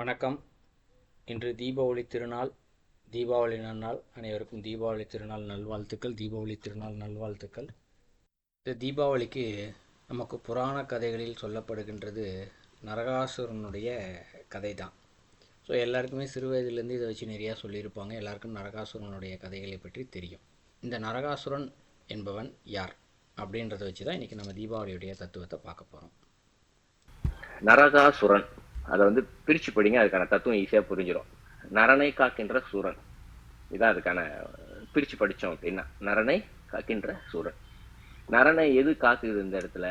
வணக்கம். இன்று தீபாவளி திருநாள் தீபாவளி நன்னாள் அனைவருக்கும் தீபாவளி திருநாள் நல்வாழ்த்துக்கள் தீபாவளி திருநாள் நல்வாழ்த்துக்கள். இந்த தீபாவளிக்கு நமக்கு புராண கதைகளில் சொல்லப்படுகின்றது நரகாசுரனுடைய கதை தான் ஸோ எல்லாருக்குமே சிறு வயதிலேருந்து இதை வச்சு நிறையா சொல்லியிருப்பாங்க. எல்லாருக்கும் நரகாசுரனுடைய கதைகளை பற்றி தெரியும். இந்த நரகாசுரன் என்பவன் யார்? அப்படின்றத வச்சு தான் இன்றைக்கி நம்ம தீபாவளியுடைய தத்துவத்தை பார்க்க போகிறோம் நரகாசுரன். அதை வந்து பிரித்து படிங்க அதுக்கான தத்துவம் ஈஸியாக புரிஞ்சிடும் நரனை காக்கின்ற சூரன். இதான் அதுக்கான பிரித்து படித்தோம் அப்படின்னா நரனை காக்கின்ற சூரன். நரனை எது காக்குது இந்த இடத்துல?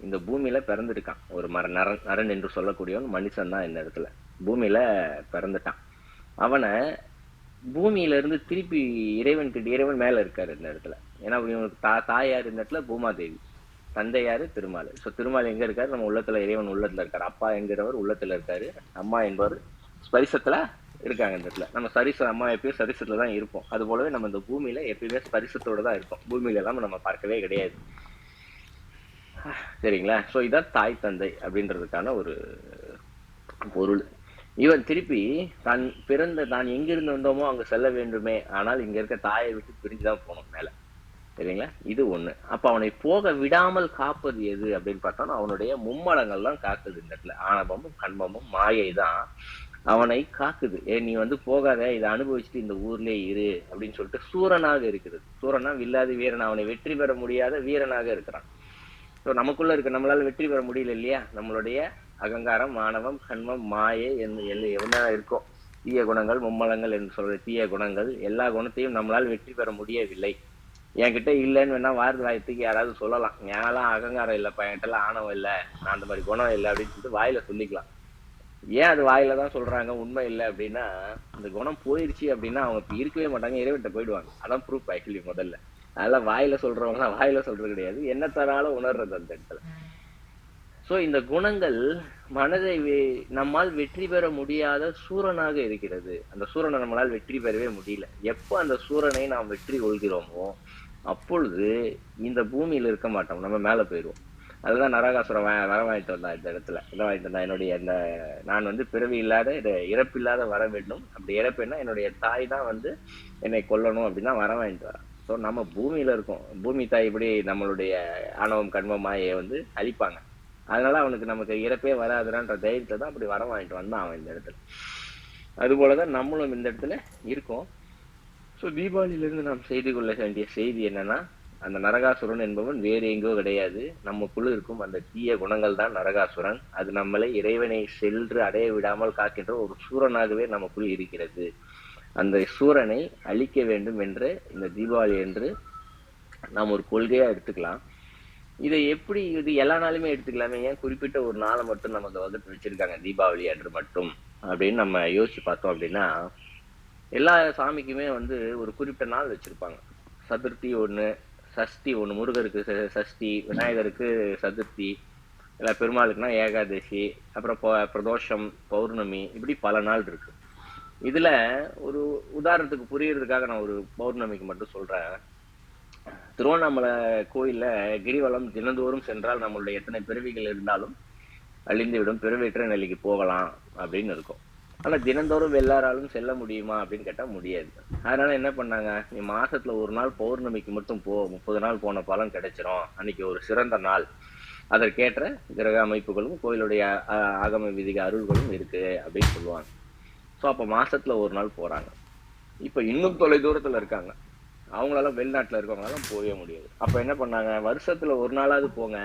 இந்த பூமியில் பிறந்திருக்கான். ஒரு மர நரன் நரன் என்று சொல்லக்கூடியவன் மனுஷன் தான் இந்த இடத்துல. பூமியில் பிறந்துட்டான். அவனை பூமியிலேருந்து திருப்பி இறைவன் கிட்ட இறைவன் மேலே இருக்கார் இந்த இடத்துல. ஏன்னா இவனுக்கு தா தாயார் இந்த இடத்துல பூமாதேவி. தந்தை யாரு திருமால். ஸோ திருமால் எங்க இருக்காரு? நம்ம உள்ளத்துல இறைவன் உள்ளத்துல இருக்காரு. அப்பா என்கிறவர் உள்ளத்துல இருக்காரு. அம்மா என்பவர் ஸ்பரிசத்துல இருக்காங்க இந்த இடத்துல. நம்ம சரிச அம்மா எப்பயும் சரிசத்துல தான் இருப்போம். அது போலவே நம்ம இந்த பூமியில எப்பயுமே ஸ்பரிசத்தோட தான் இருப்போம். பூமியில எல்லாம் நம்ம பார்க்கவே கிடையாது. சரிங்களா? ஸோ இதான் தாய் தந்தை அப்படின்றதுக்கான ஒரு பொருள். இவன் திருப்பி தான் பிறந்த தான் எங்கிருந்து வந்தோமோ அங்க செல்ல வேண்டுமே. ஆனால் இங்க இருக்க தாயை விட்டு பிரிஞ்சுதான் போகணும் மேல. சரிங்களா? இது ஒண்ணு. அப்ப அவனை போக விடாமல் காப்பது எது அப்படின்னு பார்த்தோம்னா அவனுடைய மும்மலங்கள் தான் காக்குது இந்த இடத்துல. ஆணவமும் கண்மமும் மாயை தான் அவனை காக்குது. ஏ நீ வந்து போகாத இதை அனுபவிச்சுட்டு இந்த ஊர்லயே இரு அப்படின்னு சொல்லிட்டு சூரனாக இருக்கிறது. சூரனா வில்லாது வீரன். அவனை வெற்றி பெற முடியாத வீரனாக இருக்கிறான். ஸோ நமக்குள்ள இருக்க நம்மளால வெற்றி பெற முடியல இல்லையா? நம்மளுடைய அகங்காரம் மாணவம் கண்மம் மாயை என்ன என்ன இருக்கோ. தீய குணங்கள் மும்மலங்கள் என்று சொல்ற தீய குணங்கள் எல்லா குணத்தையும் நம்மளால் வெற்றி பெற முடியவில்லை. என்கிட்ட இல்லைன்னு வேணா வாரது வாயத்துக்கு யாராவது சொல்லலாம். ஞானலாம் அகங்காரம் இல்லைப்பா என்கிட்டலாம் ஆணவம் இல்லை நான் அந்த மாதிரி குணம் இல்லை அப்படின்னு சொல்லிட்டு வாயில சொல்லிக்கலாம். ஏன் அது வாயில தான் சொல்றாங்க? உண்மை இல்லை அப்படின்னா அந்த குணம் போயிருச்சு அப்படின்னா அவங்க இப்போ இருக்கவே மாட்டாங்க இறைவன்ட்ட போயிடுவாங்க. அதான் ப்ரூஃப் ஆக்சுவலி முதல்ல. அதெல்லாம் வாயில சொல்றவங்க வாயில சொல்றது கிடையாது. என்ன தராலும் உணர்றது அந்த இடத்துல. சோ இந்த குணங்கள் மனதை நம்மால் வெற்றி பெற முடியாத சூரனாக இருக்கிறது. அந்த சூரனை நம்மளால் வெற்றி பெறவே முடியல. எப்போ அந்த சூரனை நாம் வெற்றி கொள்கிறோமோ அப்பொழுது இந்த பூமியில இருக்க மாட்டோம். நம்ம மேல போயிடுவோம். அதுதான் நரகாசுரம் வர வாங்கிட்டு வந்தான் இந்த இடத்துல. இதை வாங்கிட்டு வந்தான் என்னுடைய இந்த நான் வந்து பிறவி இல்லாத இறப்பு இல்லாத வர வேண்டும். அப்படி இறப்புன்னா என்னுடைய தாய் தான் வந்து என்னை கொல்லணும் அப்படின்னா வர வாங்கிட்டு வரான் ஸோ நம்ம பூமியில இருக்கோம். பூமி தாய் இப்படி நம்மளுடைய ஆணவம் கண்மம் மாயை வந்து அழிப்பாங்க. அதனால அவனுக்கு நமக்கு இறப்பே வராதுன்ற தைரியத்தை தான் அப்படி வர வாங்கிட்டு வந்தான் அவன் இந்த இடத்துல. அது போலதான் நம்மளும் இந்த இடத்துல இருக்கோம். ஸோ தீபாவளியிலிருந்து நாம் செய்து கொள்ள வேண்டிய செய்தி என்னன்னா அந்த நரகாசுரன் என்பவன் வேறு எங்கோ கிடையாது. நமக்குள்ள இருக்கும் அந்த தீய குணங்கள் தான் நரகாசுரன். அது நம்மளை இறைவனை சென்று அடைய விடாமல் காக்கின்ற ஒரு சூரனாகவே நமக்குள் இருக்கிறது. அந்த சூரனை அழிக்க வேண்டும் என்று இந்த தீபாவளி என்று நாம் ஒரு கொள்கையா எடுத்துக்கலாம். இதை எப்படி இது எல்லா நாளுமே எடுத்துக்கலாமே? ஏன் குறிப்பிட்ட ஒரு நாளை மட்டும் நமக்கு வகுத்து வச்சிருக்காங்க தீபாவளி அன்று மட்டும் அப்படின்னு நம்ம யோசிச்சு பார்த்தோம் அப்படின்னா எல்லா சாமிக்குமே வந்து ஒரு குறிப்பிட்ட நாள் வச்சிருப்பாங்க. சதுர்த்தி ஒன்று சஷ்டி ஒன்று முருகருக்கு சஷ்டி விநாயகருக்கு சதுர்த்தி இல்லை பெருமாளுக்குனா ஏகாதசி அப்புறம் பிரதோஷம் பௌர்ணமி இப்படி பல நாள் இருக்கு. இதில் ஒரு உதாரணத்துக்கு புரியறதுக்காக நான் ஒரு பௌர்ணமிக்கு மட்டும் சொல்கிறேன் திருவண்ணாமலை கோயிலில் கிரிவலம் தினந்தோறும் சென்றால் நம்மளுடைய எத்தனை பிறவிகள் இருந்தாலும் அழிந்துவிடும். பிறவேற்ற நிலைக்கு போகலாம் அப்படின்னு இருக்கும். ஆனால் தினந்தோறும் எல்லாராலும் செல்ல முடியுமா அப்படின்னு கேட்டால் முடியாது. அதனால என்ன பண்ணாங்க? நீ மாசத்துல ஒரு நாள் பௌர்ணமிக்கு மட்டும் போ. முப்பது நாள் போன பலன் கிடைச்சிரும். அன்னைக்கு ஒரு சிறந்த நாள். அதற்கேற்ற கிரக அமைப்புகளும் கோயிலுடைய ஆகம விதிக அருள்களும் இருக்கு அப்படின்னு சொல்லுவாங்க. ஸோ அப்போ மாசத்துல ஒரு நாள் போறாங்க. இப்போ இன்னும் தொலை தூரத்தில் இருக்காங்க. அவங்களால வெளிநாட்டில் இருக்கவங்களால போகவே முடியாது. அப்போ என்ன பண்ணாங்க? வருஷத்துல ஒரு நாளாவது போங்க.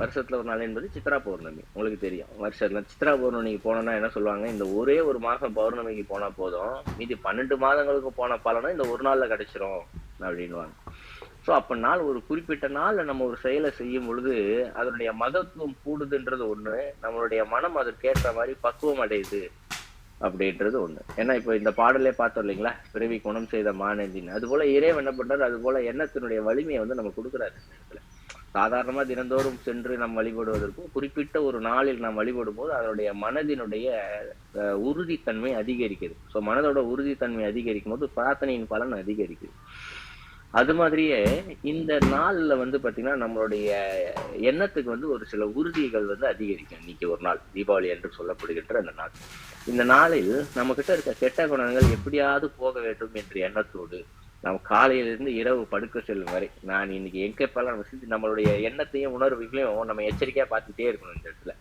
வருஷத்தில் ஒரு நாள் என்பது சித்ரா பௌர்ணமி. உங்களுக்கு தெரியும். வருஷத்தில் சித்ரா பௌர்ணமிக்கு போனோம்னா என்ன சொல்லுவாங்க? இந்த ஒரே ஒரு மாதம் பௌர்ணமிக்கு போனால் போதும். மீதி பன்னெண்டு மாதங்களுக்கு போன பலனும் இந்த ஒரு நாளில் கிடைச்சிரும் அப்படின்வாங்க ஸோ அப்போ நாள் ஒரு குறிப்பிட்ட நாளில் நம்ம ஒரு செயலை செய்யும் பொழுது அதனுடைய மகத்துவம் கூடுதுன்றது ஒன்று நம்மளுடைய மனம் அதற்கேற்ற மாதிரி பக்குவம் அடையுது அப்படின்றது ஒண்ணு. ஏன்னா இப்போ இந்த பாடலே பார்த்தோம் இல்லைங்களா? பிறவி குணம் செய்த மானந்தின் அது போல இறைவன் என்ன பண்றாரு? அது போல எண்ணத்தினுடைய வலிமையை வந்து நம்ம கொடுக்குறாரு இந்த இடத்துல. சாதாரணமா தினந்தோறும் சென்று நாம் வழிபடுவதற்கும் குறிப்பிட்ட ஒரு நாளில் நாம் வழிபடும் போது அதனுடைய மனதினுடைய உறுதித்தன்மை அதிகரிக்குது. ஸோ மனதோட உறுதித்தன்மை அதிகரிக்கும் போது பிரார்த்தனையின் பலன் அதிகரிக்குது. அது மாதிரியே இந்த நாள்ல வந்து பாத்தீங்கன்னா நம்மளுடைய எண்ணத்துக்கு வந்து ஒரு சில உறுதிகள் வந்து அதிகரிக்கும். இன்னைக்கு ஒரு நாள் தீபாவளி என்று சொல்லப்படுகின்ற அந்த நாள். இந்த நாளில் நம்ம கிட்ட இருக்க கெட்ட குணங்கள் எப்படியாவது போக வேண்டும் என்ற எண்ணத்தோடு நம்ம காலையிலிருந்து இரவு படுக்க செல்லும் வரை நான் இன்னைக்கு எங்க எப்பெல்லாம் நம்ம சிந்தி நம்மளுடைய எண்ணத்தையும் உணர்வுகளையும் நம்ம எச்சரிக்கையாக பார்த்துட்டே இருக்கணும் இந்த இடத்துல.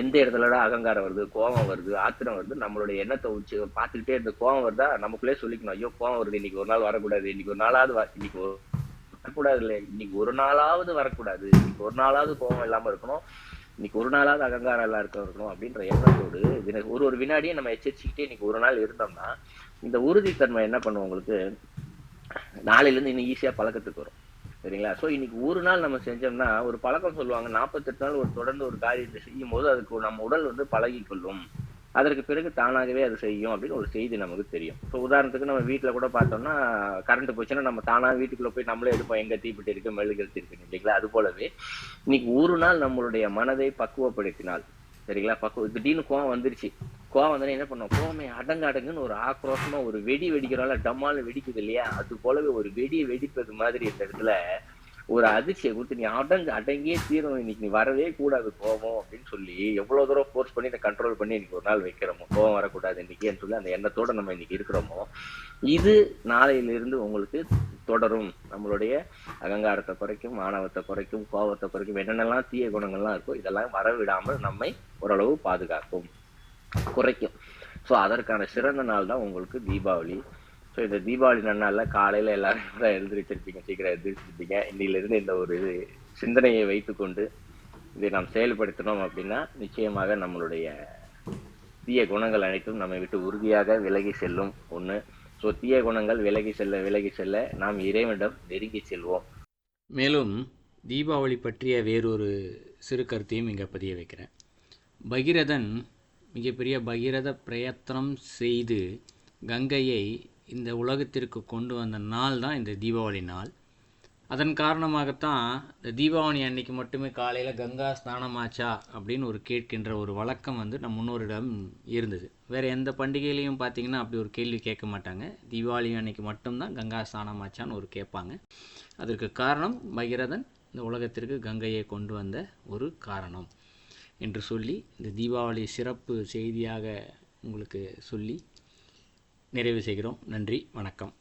எந்த இடத்துலடா அகங்காரம் வருது கோபம் வருது ஆத்திரம் வருது நம்மளுடைய எண்ணத்தை உச்சி பார்த்துக்கிட்டே இருந்த கோபம் வருதா? நமக்குள்ளே சொல்லிக்கணும் ஐயோ கோபம் வருது இன்னைக்கு ஒரு நாள் வரக்கூடாது இன்னைக்கு ஒரு நாளாவது இன்னைக்கு ஒரு வரக்கூடாது இல்லை இன்னைக்கு ஒரு நாளாவது வரக்கூடாது இன்னைக்கு ஒரு நாளாவது கோபம் இல்லாமல் இருக்கணும். இன்னைக்கு ஒரு நாளாவது அகங்காரம் எல்லாம் இருக்க இருக்கணும் அப்படின்ற எண்ணத்தோடு தின- ஒரு ஒரு வினாடியும் நம்ம எச்சரிச்சுக்கிட்டே இன்னைக்கு ஒரு நாள் இருந்தோம்னா இந்த உறுதித்தன்மை என்ன பண்ணுவோம் உங்களுக்கு? நாளையில இருந்து இன்னும் ஈஸியாக பழக்கத்துக்கு வரும். சரிங்களா? ஸோ இன்னைக்கு ஒரு நாள் நம்ம செஞ்சோம்னா ஒரு பழக்கம் சொல்லுவாங்க நாற்பத்தெட்டு நாள் ஒரு தொடர்ந்து ஒரு காரியத்தை செய்யும் போது அதுக்கு நம்ம உடல் வந்து பழகி கொள்ளும் அதற்கு பிறகு தானாகவே அது செய்யும் அப்படின்னு ஒரு செய்தி நமக்கு தெரியும். ஸோ உதாரணத்துக்கு நம்ம வீட்டில் கூட பார்த்தோம்னா கரண்ட் போச்சுன்னா நம்ம தானாக வீட்டுக்குள்ளே போய் நம்மளே எடுப்போம். எங்கே தீப்பிட்டு இருக்கு மெழுகுறது இருக்கு இல்லைங்களா? அது போலவே இன்னைக்கு ஒரு நாள் நம்மளுடைய மனதை பக்குவப்படுத்தினால் சரிங்களா? பக்குவ திடீர்னு கோவம் வந்துருச்சு. கோவம் வந்து என்ன பண்ணோம் கோவமே அடங்கு அடங்குன்னு ஒரு ஆக்ரோஷமா ஒரு வெடி வெடிக்கிறோம்ல டம்மால வெடிக்குது இல்லையா? அது போலவே ஒரு வெடியை வெடிப்பது மாதிரி இந்த இடத்துல ஒரு அதிர்ச்சியை கொடுத்து நீ அடங்கு அடங்கியே தீரணும் இன்னைக்கு நீ வரவே கூடாது கோவம் அப்படின்னு சொல்லி எவ்வளவு தூரம் ஃபோர்ஸ் பண்ணி இதை கண்ட்ரோல் பண்ணி இன்னைக்கு ஒரு நாள் வைக்கிறோமோ? கோபம் வரக்கூடாது இன்னைக்குன்னு சொல்லி அந்த எண்ணத்தோட நம்ம இன்னைக்கு இருக்கிறோமோ? இது நாளையிலிருந்து உங்களுக்கு தொடரும். நம்மளுடைய அகங்காரத்தை குறைக்கும் மாணவத்தை குறைக்கும் கோபத்தை குறைக்கும் என்னென்னலாம் தீய குணங்கள்லாம் இருக்கோ இதெல்லாம் வரவிடாமல் நம்மை ஓரளவு பாதுகாக்கும் குறைக்கும். ஸோ அதற்கான சிறந்த நாள் தான் உங்களுக்கு தீபாவளி. ஸோ இந்த தீபாவளி நன்னால காலையில எல்லாரும் கூட எழுந்திரிச்சிருப்பீங்க சீக்கிரம் எழுந்திரிச்சிருப்பீங்க இன்னிலிருந்து இந்த ஒரு இது சிந்தனையை வைத்துக்கொண்டு இதை நாம் செயல்படுத்தினோம் அப்படின்னா நிச்சயமாக நம்மளுடைய தீய குணங்கள் அனைத்தும் நம்மை விட்டு உறுதியாக விலகி செல்லும். ஒன்று ஸோ தீய குணங்கள் விலகி செல்ல விலகி செல்ல நாம் இறைவனிடம் நெருங்கி செல்வோம். மேலும் தீபாவளி பற்றிய வேறொரு சிறு கருத்தையும் இங்கே பதிய வைக்கிறேன். பகிரதன் மிகப்பெரிய பகிரத பிரயத்தனம் செய்து கங்கையை இந்த உலகத்திற்கு கொண்டு வந்த நாள் தான் இந்த தீபாவளி நாள். அதன் காரணமாகத்தான் இந்த தீபாவளி அன்னைக்கு மட்டுமே காலையில் கங்கா ஸ்நானமாச்சா அப்படின்னு ஒரு கேட்கின்ற ஒரு வழக்கம் வந்து நம் முன்னோரிடம் இருந்தது. வேறு எந்த பண்டிகையிலையும் பார்த்தீங்கன்னா அப்படி ஒரு கேள்வி கேட்க மாட்டாங்க. தீபாவளி அன்னைக்கு மட்டும்தான் கங்கா ஸ்நானமாச்சான்னு ஒரு கேட்பாங்க. அதற்கு காரணம் பகிரதன் இந்த உலகத்திற்கு கங்கையை கொண்டு வந்த ஒரு காரணம் என்று சொல்லி இந்த தீபாவளி சிறப்பு செய்தியாக உங்களுக்கு சொல்லி நிறைவு செய்கிறோம். நன்றி. வணக்கம்.